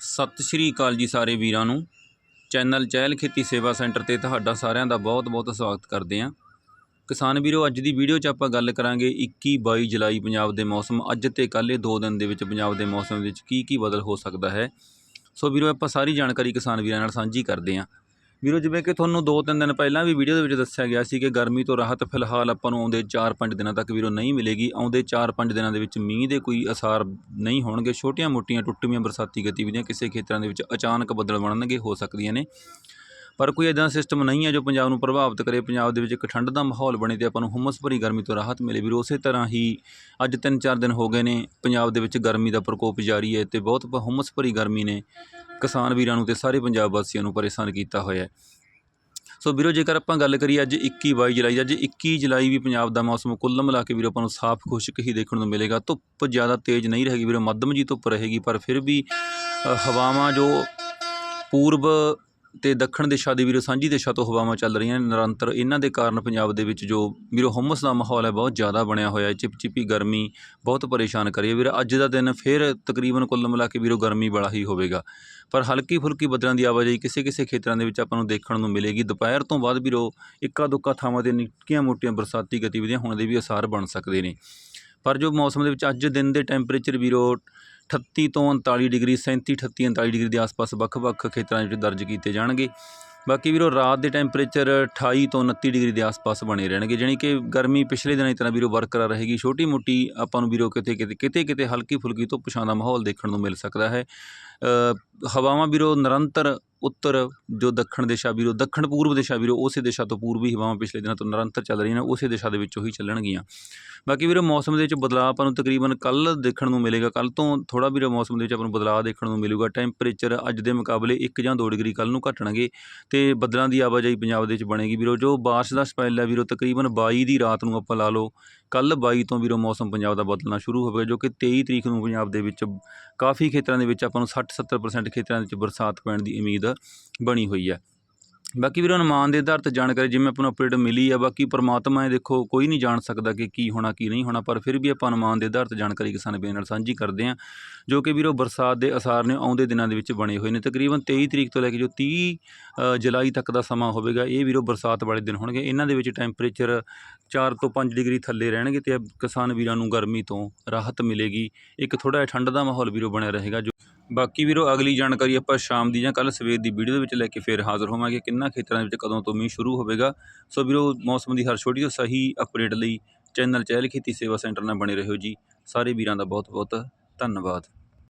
ਸਤਿ ਸ਼੍ਰੀ ਅਕਾਲ ਜੀ ਸਾਰੇ ਵੀਰਾਂ ਨੂੰ। ਚੈਨਲ ਚਹਿਲ ਖੇਤੀ ਸੇਵਾ ਸੈਂਟਰ ਤੇ ਤੁਹਾਡਾ ਸਾਰਿਆਂ ਦਾ ਬਹੁਤ-ਬਹੁਤ ਸਵਾਗਤ ਕਰਦੇ ਹਾਂ। ਕਿਸਾਨ ਵੀਰੋ, ਅੱਜ ਦੀ ਵੀਡੀਓ 'ਚ ਆਪਾਂ ਗੱਲ ਕਰਾਂਗੇ 21 22 ਜੁਲਾਈ ਪੰਜਾਬ ਦੇ ਮੌਸਮ। ਅੱਜ ਤੇ ਕੱਲ੍ਹ ਇਹ ਦੋ ਦਿਨ ਦੇ ਵਿੱਚ ਪੰਜਾਬ ਦੇ ਮੌਸਮ ਵਿੱਚ ਕੀ ਕੀ ਬਦਲ ਹੋ ਸਕਦਾ ਹੈ। ਸੋ ਵੀਰੋ, ਆਪਾਂ ਸਾਰੀ ਜਾਣਕਾਰੀ ਕਿਸਾਨ ਵੀਰਾਂ ਨਾਲ ਸਾਂਝੀ ਕਰਦੇ ਹਾਂ। ਵੀਰੋ, ਜਿਵੇਂ ਕਿ ਤੁਹਾਨੂੰ 2-3 ਦਿਨ ਪਹਿਲਾਂ ਵੀ ਵੀਡੀਓ ਦੇ ਵਿੱਚ ਦੱਸਿਆ ਗਿਆ ਸੀ ਕਿ ਗਰਮੀ ਤੋਂ ਰਾਹਤ ਫਿਲਹਾਲ ਆਪਾਂ ਨੂੰ ਆਉਂਦੇ 4-5 ਦਿਨਾਂ ਤੱਕ ਵੀਰੋ ਨਹੀਂ ਮਿਲੇਗੀ। ਆਉਂਦੇ 4-5 ਦਿਨਾਂ ਦੇ ਵਿੱਚ ਮੀਂਹ ਦੇ ਕੋਈ ਅਸਾਰ ਨਹੀਂ ਹੋਣਗੇ। ਛੋਟੀਆਂ-ਮੋਟੀਆਂ ਟੁੱਟਵੀਆਂ ਬਰਸਾਤੀ ਗਤੀਵਿਧੀਆਂ ਕਿਸੇ ਖੇਤਰਾਂ ਦੇ ਵਿੱਚ ਅਚਾਨਕ ਬੱਦਲ ਬਣਨਗੇ, ਹੋ ਸਕਦੀਆਂ ਨੇ। ਪਰ ਕੋਈ ਇਦਾਂ ਸਿਸਟਮ ਨਹੀਂ ਹੈ ਜੋ ਪੰਜਾਬ ਨੂੰ ਪ੍ਰਭਾਵਿਤ ਕਰੇ। ਪੰਜਾਬ ਦੇ ਵਿੱਚ ਇੱਕ ਠੰਡ ਦਾ ਮਾਹੌਲ ਬਣੇ ਤੇ ਆਪਾਂ ਨੂੰ ਹੁਮਸ ਭਰੀ ਗਰਮੀ ਤੋਂ ਰਾਹਤ ਮਿਲੇ। ਵੀਰੋ, ਉਸੇ ਤਰ੍ਹਾਂ ਹੀ ਅੱਜ 3-4 ਦਿਨ ਹੋ ਗਏ ਨੇ। ਪੰਜਾਬ ਦੇ ਵਿੱਚ ਗਰਮੀ ਦਾ ਪ੍ਰਕੋਪ ਜਾਰੀ ਹੈ ਤੇ ਬਹੁਤ ਪ- ਹੁਮਸ ਭਰੀ ਗਰਮੀ ਨੇ। ਕਿਸਾਨ ਵੀਰਾਂ ਨੂੰ ਤੇ ਸਾਰੇ ਪੰਜਾਬ ਵਾਸੀਆਂ ਨੂੰ ਪਰੇਸ਼ਾਨ ਕੀਤਾ ਹੋਇਆ ਹੈ। ਸੋ ਵੀਰੋ ਜੇਕਰ ਆਪਾਂ ਗੱਲ ਕਰੀਏ ਅੱਜ 21 22 ਜੁਲਾਈ ਦੀ, ਅੱਜ 21 ਜੁਲਾਈ ਵੀ ਪੰਜਾਬ ਦਾ ਮੌਸਮ ਕੁੱਲ ਮਿਲਾ ਕੇ ਵੀਰੋ ਆਪਾਂ ਨੂੰ ਸਾਫ਼ ਖੁਸ਼ਕ ਹੀ ਦੇਖਣ ਨੂੰ ਮਿਲੇਗਾ। ਧੁੱਪ ਜ਼ਿਆਦਾ ਤੇਜ਼ ਨਹੀਂ ਰਹੇਗੀ ਵੀਰੋ ਮੱਧਮ ਜੀ ਧੁੱਪ ਰਹੇਗੀ ਪਰ ਫਿਰ ਵੀ ਹਵਾਵਾਂ ਜੋ ਪੂਰਬ ਤੇ ਦੱਖਣ ਦਿਸ਼ਾ ਦੀ ਵੀਰੋ ਸਾਂਝੀ ਦਿਸ਼ਾ ਤੋਂ ਹਵਾਵਾਂ ਚੱਲ ਰਹੀਆਂ ਨੇ। ਨਿਰੰਤਰ ਇਹਨਾਂ ਦੇ ਕਾਰਨ ਪੰਜਾਬ ਦੇ ਵਿੱਚ ਜੋ ਵੀਰੋ ਹੁਮਸ ਦਾ ਮਾਹੌਲ ਹੈ, ਬਹੁਤ ਜ਼ਿਆਦਾ ਬਣਿਆ ਹੋਇਆ ਹੈ। ਚਿਪਚਿਪੀ ਗਰਮੀ ਬਹੁਤ ਪਰੇਸ਼ਾਨ ਕਰੀ ਹੈ। ਵੀਰ, ਅੱਜ ਦਾ ਦਿਨ ਫਿਰ ਤਕਰੀਬਨ ਕੁੱਲ ਮਿਲਾ ਕੇ ਵੀਰੋ ਗਰਮੀ ਵਾਲਾ ਹੀ ਹੋਵੇਗਾ। ਪਰ ਹਲਕੀ ਫੁਲਕੀ ਬੱਦਲਾਂ ਦੀ ਆਵਾਜਾਈ ਕਿਸੇ ਕਿਸੇ ਖੇਤਰਾਂ ਦੇ ਵਿੱਚ ਆਪਾਂ ਨੂੰ ਦੇਖਣ ਨੂੰ ਮਿਲੇਗੀ। ਦੁਪਹਿਰ ਤੋਂ ਬਾਅਦ ਵੀਰੋ ਇੱਕਾ ਦੁੱਕਾ ਥਾਵਾਂ ਤੇ ਨਿੱਕੀਆਂ ਮੋਟੀਆਂ ਬਰਸਾਤੀ ਗਤੀਵਿਧੀਆਂ ਹੋਣ ਦੇ ਵੀ ਅਸਾਰ ਬਣ ਸਕਦੇ ਨੇ। ਪਰ ਜੋ ਮੌਸਮ ਦੇ ਵਿੱਚ ਅੱਜ ਦਿਨ ਦੇ ਟੈਂਪਰੇਚਰ ਵੀਰੋ 38 ਤੋਂ 39 ਡਿਗਰੀ 37 38 39 ਡਿਗਰੀ ਦੇ ਆਸ-ਪਾਸ ਵੱਖ-ਵੱਖ ਖੇਤਰਾਂ ਵਿੱਚ ਦਰਜ ਕੀਤੇ ਜਾਣਗੇ। ਬਾਕੀ ਵੀਰੋ, ਰਾਤ ਦੇ ਟੈਂਪਰੇਚਰ 28 ਤੋਂ 29 ਡਿਗਰੀ ਦੇ ਆਸ-ਪਾਸ ਬਣੇ ਰਹਿਣਗੇ, ਜਾਣੀ ਕਿ ਗਰਮੀ ਪਿਛਲੇ ਦਿਨਾਂ ਦੀ ਤਰ੍ਹਾਂ ਵੀਰੋ ਬਰਕਰਾਰ ਰਹੇਗੀ। ਛੋਟੀ ਮੋਟੀ ਆਪਾਂ ਨੂੰ ਵੀਰੋ ਕਿਤੇ ਕਿਤੇ ਕਿਤੇ ਕਿਤੇ ਹਲਕੀ ਫੁਲਕੀ ਧੁੱਪ ਛਾਂ ਦਾ ਮਾਹੌਲ ਦੇਖਣ ਨੂੰ ਮਿਲ ਸਕਦਾ ਹੈ। ਹਵਾਵਾਂ ਵੀਰੋ ਨਿਰੰਤਰ ਉੱਤਰ, ਜੋ ਦੱਖਣ ਦਿਸ਼ਾ ਵੀਰੋ, ਦੱਖਣ ਪੂਰਬ ਦਿਸ਼ਾ ਵੀਰੋ, ਉਸੇ ਦਿਸ਼ਾ ਤੋਂ ਪੂਰਬੀ ਹਵਾਵਾਂ ਪਿਛਲੇ ਦਿਨਾਂ ਤੋਂ ਨਿਰੰਤਰ ਚੱਲ ਰਹੀਆਂ ਨੇ, ਉਸੇ ਦਿਸ਼ਾ ਦੇ ਵਿੱਚੋਂ ਹੀ ਚੱਲਣਗੀਆਂ। ਬਾਕੀ ਵੀਰੋ, ਮੌਸਮ ਦੇ ਵਿੱਚ ਬਦਲਾਅ ਆਪਾਂ ਨੂੰ ਤਕਰੀਬਨ ਕੱਲ ਦੇਖਣ ਨੂੰ ਮਿਲੇਗਾ ਕੱਲ ਤੋਂ ਥੋੜਾ ਵੀਰੋ ਮੌਸਮ ਦੇ ਵਿੱਚ ਆਪਾਂ ਨੂੰ ਬਦਲਾਅ ਦੇਖਣ ਨੂੰ ਮਿਲੂਗਾ। ਟੈਂਪਰੇਚਰ ਅੱਜ ਦੇ ਮੁਕਾਬਲੇ 1 ਜਾਂ 2 ਡਿਗਰੀ ਕੱਲ ਨੂੰ ਘਟਣਗੇ ਤੇ ਬੱਦਲਾਂ ਦੀ ਆਵਾਜਾਈ ਪੰਜਾਬ ਦੇ ਵਿੱਚ ਬਣੇਗੀ। ਵੀਰੋ, ਜੋ ਬਾਰਿਸ਼ ਦਾ ਸਪੈਲ ਹੈ ਵੀਰੋ, ਤਕਰੀਬਨ 22 ਦੀ ਰਾਤ ਨੂੰ ਆਪਾਂ ਲਾ ਲਓ ਕੱਲ੍ਹ ਬਾਈ ਤੋਂ ਵੀਰੋ ਮੌਸਮ ਪੰਜਾਬ ਦਾ ਬਦਲਣਾ ਸ਼ੁਰੂ ਹੋਵੇਗਾ ਜੋ ਕਿ 23 ਤਰੀਕ ਨੂੰ ਪੰਜਾਬ ਦੇ ਵਿੱਚ ਕਾਫੀ ਖੇਤਰਾਂ ਦੇ ਵਿੱਚ ਆਪਾਂ ਨੂੰ 60-70% ਖੇਤਰਾਂ ਦੇ ਵਿੱਚ ਬਰਸਾਤ ਪੈਣ ਦੀ ਉਮੀਦ ਬਣੀ ਹੋਈ ਹੈ। ਬਾਕੀ ਵੀਰੋ, ਅਨੁਮਾਨ ਦੇ ਆਧਾਰ ਤੇ ਜਾਣਕਾਰੀ ਜਿਵੇਂ ਆਪਾਂ ਨੂੰ ਅਪਡੇਟ ਮਿਲੀ ਆ, ਬਾਕੀ ਪਰਮਾਤਮਾ ਇਹ ਦੇਖੋ, ਕੋਈ ਨਹੀਂ ਜਾਣ ਸਕਦਾ ਕਿ ਕੀ ਹੋਣਾ, ਕੀ ਨਹੀਂ ਹੋਣਾ, ਪਰ ਫਿਰ ਵੀ ਆਪਾਂ ਅਨੁਮਾਨ ਦੇ ਆਧਾਰ ਤੇ ਜਾਣਕਾਰੀ ਕਿਸਾਨ ਵੀਰਾਂ ਨਾਲ ਸਾਂਝੀ ਕਰਦੇ ਹਾਂ, ਜੋ ਕਿ ਵੀਰੋ ਬਰਸਾਤ ਦੇ ਅਸਾਰ ਨੇ ਆਉਂਦੇ ਦਿਨਾਂ ਦੇ ਵਿੱਚ ਬਣੇ ਹੋਏ ਨੇ। ਤਕਰੀਬਨ 23 ਤਰੀਕ ਤੋਂ ਲੈ ਕੇ ਜੋ 30 ਜੁਲਾਈ ਤੱਕ ਦਾ ਸਮਾਂ ਹੋਵੇਗਾ, ਇਹ ਵੀਰੋ ਬਰਸਾਤ ਵਾਲੇ ਦਿਨ ਹੋਣਗੇ। ਇਹਨਾਂ ਦੇ ਵਿੱਚ ਟੈਂਪਰੇਚਰ 4 ਤੋਂ 5 ਡਿਗਰੀ ਥੱਲੇ ਰਹਿਣਗੇ ਤੇ ਕਿਸਾਨ ਵੀਰਾਂ ਨੂੰ ਗਰਮੀ ਤੋਂ ਰਾਹਤ ਮਿਲੇਗੀ। ਇੱਕ ਥੋੜਾ ਜਿਹਾ ਠੰਡ ਦਾ ਮਾਹੌਲ ਵੀਰੋ ਬਣਿਆ ਰਹੇਗਾ, ਜੋ ਬਾਕੀ ਵੀਰੋ, ਅਗਲੀ ਜਾਣਕਾਰੀ ਆਪਾਂ ਸ਼ਾਮ ਦੀ ਜਾਂ ਕੱਲ ਸਵੇਰ ਦੀ ਵੀਡੀਓ ਦੇ ਵਿੱਚ ਲੈ ਕੇ ਫੇਰ ਹਾਜ਼ਰ ਹੋਵਾਂਗੇ ਕਿੰਨਾ ਖੇਤਰਾਂ ਦੇ ਵਿੱਚ ਕਦੋਂ ਤੋਂ ਮੀਂਹ ਸ਼ੁਰੂ ਹੋਵੇਗਾ। ਸੋ ਵੀਰੋ, ਮੌਸਮ ਦੀ ਹਰ ਛੋਟੀ ਤੋਂ ਸਹੀ ਅਪਡੇਟ ਲਈ ਚੈਨਲ ਚਹਿਲ ਖੇਤੀ ਸੇਵਾ ਸੈਂਟਰ ਨਾਲ ਬਣੇ ਰਹੋ ਜੀ। ਸਾਰੇ ਵੀਰਾਂ ਦਾ ਬਹੁਤ ਬਹੁਤ ਧੰਨਵਾਦ।